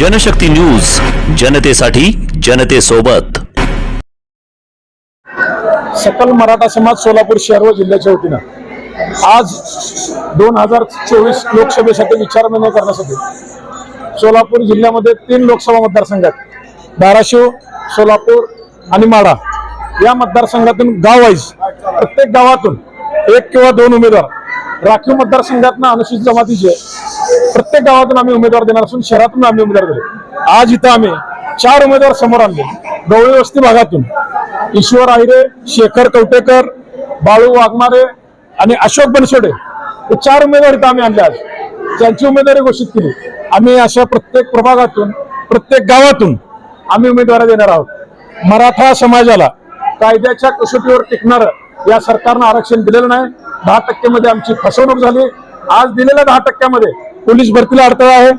Janshakti news जनतेसाठी जनतेसोबत. सकल मराठा समाज सोलापूर शहर व जिल्ह्याच्या वतीनं आज दोन हजार चोवीस लोकसभेसाठी विचारविनिमय करण्यासाठी सोलापूर जिल्ह्यामध्ये तीन लोकसभा मतदारसंघात धाराशिव सोलापूर आणि माढा या मतदारसंघातून गाव वाईज प्रत्येक गावातून एक किंवा दोन उमेदवार राखीव मतदारसंघातनं अनुसूचित जमातीचे प्रत्येक गावातून आम्ही उमेदवार देणार असून शहरातून आम्ही उमेदवार दिले आज इथं आम्ही चार उमेदवार समोर आणले. गवळी वस्ती भागातून. ईश्वर आहिरे शेखर कवटेकर बाळू वाघमारे आणि अशोक बनसोडे हे चार उमेदवार इथं आम्ही आणले आज. त्यांची उमेदवारी घोषित केली. आम्ही अशा प्रत्येक प्रभागातून प्रत्येक गावातून आम्ही उमेदवार देणार आहोत. मराठा समाजाला कायद्याच्या कसोटीवर टिकणारं या सरकारनं आरक्षण दिलेलं नाही. दहा टक्क्यामध्ये आमची फसवणूक झाली. आज दिलेल्या दहा टक्क्यामध्ये पोलीस भरतीला अडथळा आहे.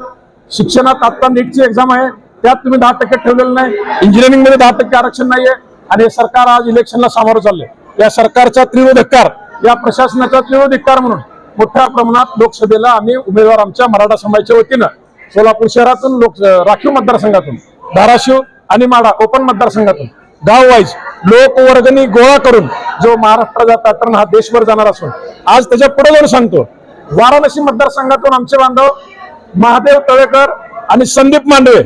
शिक्षणात आता नीटची एक्झाम आहे. त्यात तुम्ही दहा टक्के ठेवलेलं नाही. इंजिनिअरिंगमध्ये दहा टक्के आरक्षण नाहीये. आणि हे सरकार आज इलेक्शनला सामोरं चाललंय. या सरकारचा तीव्र धिक्कार या प्रशासनाचा तीव्र धिक्कार म्हणून मोठ्या प्रमाणात लोकसभेला आम्ही उमेदवार आमच्या मराठा समाजाच्या वतीनं सोलापूर शहरातून लोक राखीव मतदारसंघातून धाराशिव आणि माडा ओपन मतदारसंघातून गाव वाईज लोकवर्गणी गोळा करून जो महाराष्ट्राचा पॅटर्न हा देशभर जाणार असून आज त्याच्या पुढे जाऊन सांगतो वाराणसी मतदारसंघातून आमचे बांधव महादेव तळेकर आणि संदीप मांडवे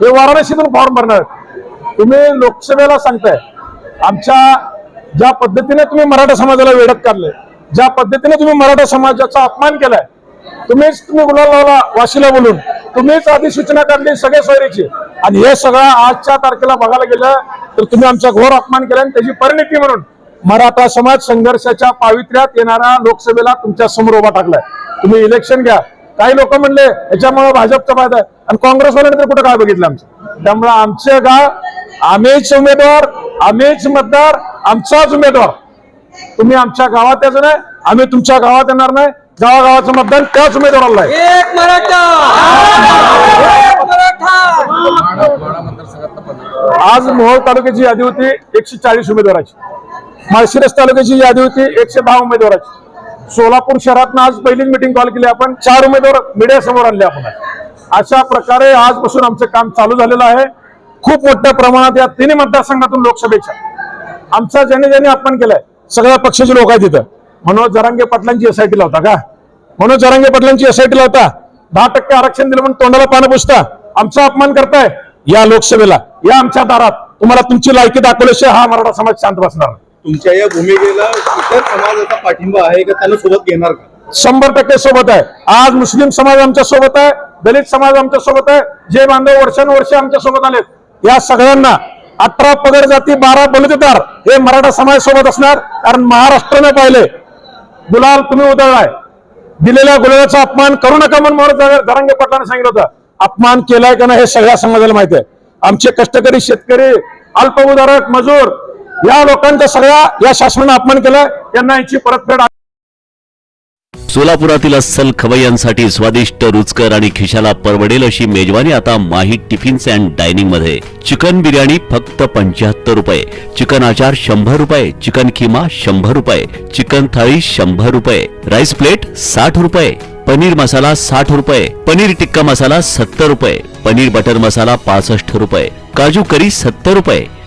हे वाराणसीतून फॉर्म भरणार आहेत. तुम्ही लोकसभेला सांगताय आमच्या ज्या पद्धतीने तुम्ही मराठा समाजाला वेढत काढले ज्या पद्धतीने तुम्ही मराठा समाजाचा अपमान केलाय तुम्हीच तुम्ही गुलाल लावला वाशीला बोलून तुम्हीच आधी सूचना काढली सगळ्या सोयरीची. आणि हे सगळं आजच्या तारखेला बघायला गेलं तर तुम्ही आमचा घोर अपमान केला आणि त्याची परिणिती म्हणून मराठा समाज संघर्षाच्या पावित्र्यात येणाऱ्या लोकसभेला तुमच्यासमोर उभा टाकलाय. तुम्ही इलेक्शन घ्या. काही लोक म्हणले याच्यामुळे भाजपचा फायदा आहे. आणि काँग्रेसवाल्याने तर कुठं काय बघितलं आमचं? त्यामुळे आमचे गाव आम्हीच उमेदवार आम्हीच मतदार आमचाच उमेदवार. तुम्ही आमच्या गावात यायचं नाही आम्ही तुमच्या गावात येणार नाही. गावागावाचं मतदान त्याच उमेदवाराला आहे. एक मराठा! एक मराठा! आज मोहोळ तालुक्याची यादी होती एकशे चाळीस उमेदवाराची. माळशिरस तालुक्याची यादी होती. एकशे दहा उमेदवाराची. सोलापूर शहरातनं आज पहिलीच मिटिंग कॉल केली आपण. चार उमेदवार मीडिया समोर आणले आपण. अशा प्रकारे आजपासून आमचं काम चालू झालेलं आहे. खूप मोठ्या प्रमाणात या तिन्ही मतदारसंघातून लोकसभेच्या. आमचा ज्याने ज्याने अपमान केलाय. सगळ्या पक्षाचे लोक आहेत तिथं मनोज जरांगे पाटलांची एसआयटी लावता का? मनोज जरांगे पाटलांची एसआयटी लावता दहा टक्के आरक्षण दिलं म्हणून तोंडाला पानं पुसता. आमचा अपमान करताय. या लोकसभेला. या आमच्या दारात. तुम्हाला तुमची लायकी दाखवल्याशिवाय हा मराठा समाज शांत बसणार नाही. तुमच्या या भूमिकेला इतर समाजाचा पाठिंबा आहे का? त्यांना सोबत घेणार का? शंभर टक्के सोबत आहे. आज मुस्लिम समाज आमच्यासोबत आहे दलित समाज आमच्यासोबत आहे जे बांधव वर्षानुवर्ष आमच्यासोबत आलेत. या सगळ्यांना अठरा पगड जाती बारा बलुतेदार हे मराठा समाज सोबत असणार. कारण महाराष्ट्राने पाहिले गुलाल तुम्ही उधळलाय. दिलेल्या गुलालाचा अपमान करू नका म्हणून म्हणून धरंगे पाटलांनी सांगितलं होतं. अपमान केलाय का नाही हे सगळ्या समाजाला माहिती आहे. आमचे कष्टकरी शेतकरी अल्पभूधारक मजूर या लोकांचा सगळ्या या शासनाने अपमान केला त्यांना याची परतफेड सोलापुरातील अस्सल खवय्यांसाठी स्वादिष्ट रुचकर आणि खिशाला परवडेल अशी मेजवानी आता माही टिफिन्स अँड डायनिंगमध्ये चिकन बिर्याणी फक्त पंच्याहत्तर रुपये. चिकन आचार शंभर रुपये. चिकन किमा शंभर रुपये. चिकन थाळी शंभर रुपये. राईस प्लेट साठ रुपये. पनीर मसाला साठ रुपये. पनीर टिक्का मसाला सत्तर रुपये. पनीर बटर मसाला पासष्ट रुपये. काजू करी सत्तर रुपये.